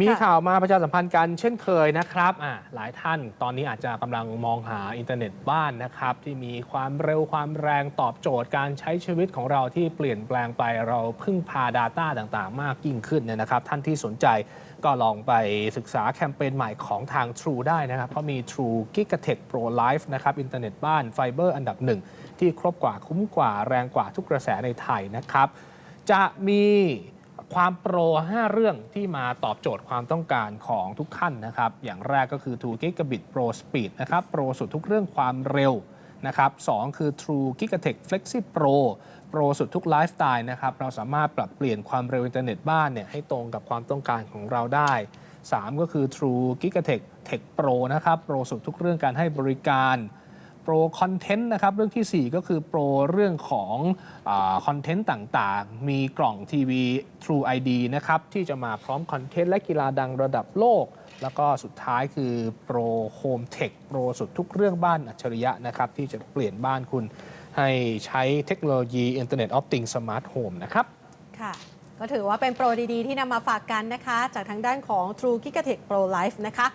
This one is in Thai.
มีข่าวมาประชาสัมพันธ์กันเช่นเคยนะครับอ่าหลายท่านตอนนี้อาจจะกำลังมองหาอินเทอร์เน็ตบ้านนะครับ ที่มีความเร็วความแรงตอบโจทย์การใช้ชีวิตของเราที่เปลี่ยนแปลงไปเราพึ่งพา Data ต่างๆ มากยิ่งขึ้นเนี่ยนะครับ ท่านที่สนใจก็ลองไปศึกษาแคมเปญใหม่ของทาง True ได้นะครับ เพราะมี True Gigatech Pro Life นะครับอินเทอร์เน็ตบ้านไฟเบอร์อันดับหนึ่งที่ครบกว่าคุ้มกว่าแรงกว่าทุกกระแสในไทยนะครับ จะมี ความโปร 5 เรื่องที่มาตอบโจทย์ความต้องการของทุกท่านนะครับ อย่างแรกก็คือ2 Gigabit Pro Speed นะครับ โปรสุดทุกเรื่องความเร็วนะครับ2คือ True Gigatech Flexi Pro โปรสุดทุกไลฟ์สไตล์นะครับ เราสามารถปรับเปลี่ยนความเร็วอินเทอร์เน็ตบ้านเนี่ยให้ตรงกับความต้องการของเราได้ 3 ก็คือ True Gigatech Tech Pro นะครับ โปรสุดทุกเรื่องการให้บริการ โปรคอนเทนต์นะครับเรื่องทีสี่ 4 ก็คือโปรเรื่องของคอนเทนต์ต่างๆ มีกล่องทีวี True ID นะครับที่จะมาพร้อมคอนเทนต์และกีฬาดังระดับโลก แล้วก็สุดท้ายคือโปรโฮมเทคโปรสุดทุกเรื่องบ้านอัจฉริยะนะครับที่จะเปลี่ยนบ้านคุณให้ใช้เทคโนโลยี Internet of Things Smart Home นะครับค่ะก็ถือว่าเป็นโปรดี ๆ ที่นำมาฝากกันนะคะ จากทางด้านของ True Gigatech Pro Life นะคะ